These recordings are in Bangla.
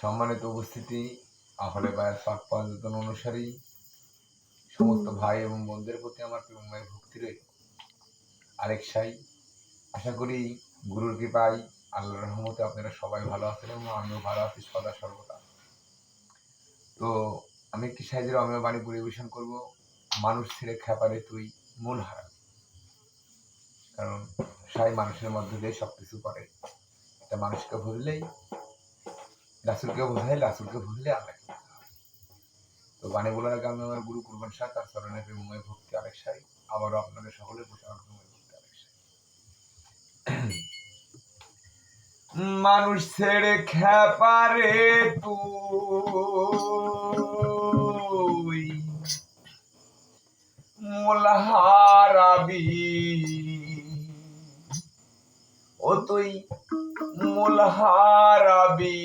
সম্মানিত উপস্থিতি, আহলে বায়ার পাক পঞ্চতন অনুসারী, সমস্ত ভাই এবং বোনদের প্রতি আমার প্রেমময় ভক্তি রইল। আরেক সাই, আশা করি গুরুর কৃপায় আল্লাহর রহমতে আপনারা সবাই ভালো আছেন এবং আমিও ভালো আছি সদা সর্বদা। তো আমি একটি সাইজের অমেয় বাণী পরিবেশন করব, মানুষ ছেড়ে খেপারে তুই মূল হারাবি কারণ সাই মানুষের মধ্যে দিয়ে সব কিছু করে। এটা মানুষকে ভুললেই রাসুলকে বোঝাই, রাসুলকে ভুললে আল্লাহকে বোঝা হয়। তো বাণী বলার আগে আমি আমার গুরু কুরবান শাহ, তার চরণের প্রেমময় ভক্তি আরেক সাই। আবারও আপনাদের সকলের প্রতি আমার মানুষ ছেড়ে খেপারে তুই। মোলহারাবি ও তুই মোলহারাবি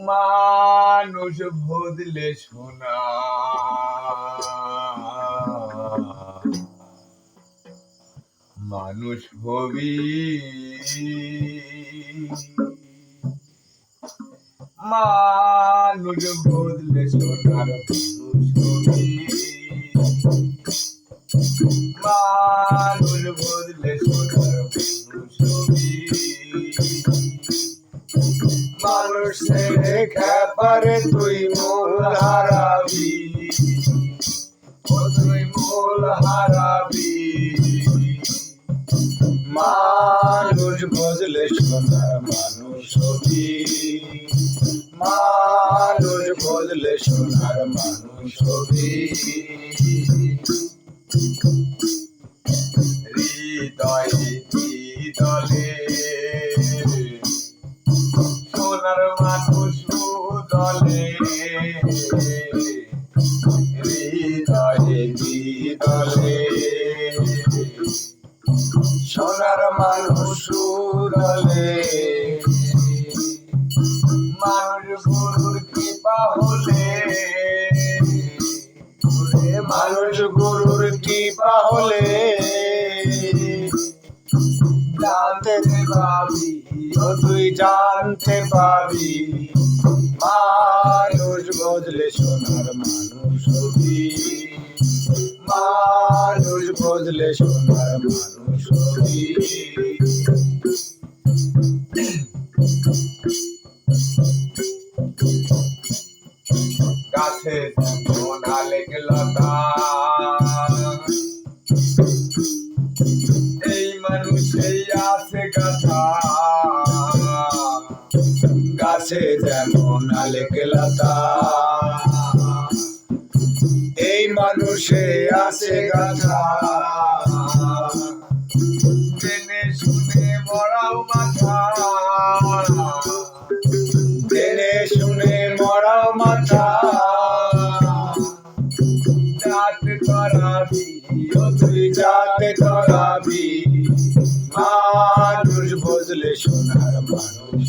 মানুষ বদলে শোনা মানুষ হবি মানুষ বদলে সোনার মানুষ বদলে সোনার মানুষ খেপারে তুই মোল হারাবি। ও তুই মোল হারাবি। মানুষ বদলে সোনার মানুষ হবি। মানুষ বদলে সোনার মানুষ হবি। সোনার মানুষ দলে মানুষ গুরুর কৃপা হলে। মানুষ গুরুর কৃপা হলে। জানতে পাবি তুই জানতে পাবি। বদলে সোনার মানুষ হবি। মানুষ বদলে সোনার মানুষ হবি। যেমন আলেক লতা এই মানুষে আছে গাথা। জেনে শুনে মরাও মাথা। জেনে শুনে মরা মাথা। যাতে করাবি তুই যাতে করাবি মানুষ বদলে সোনার মানুষ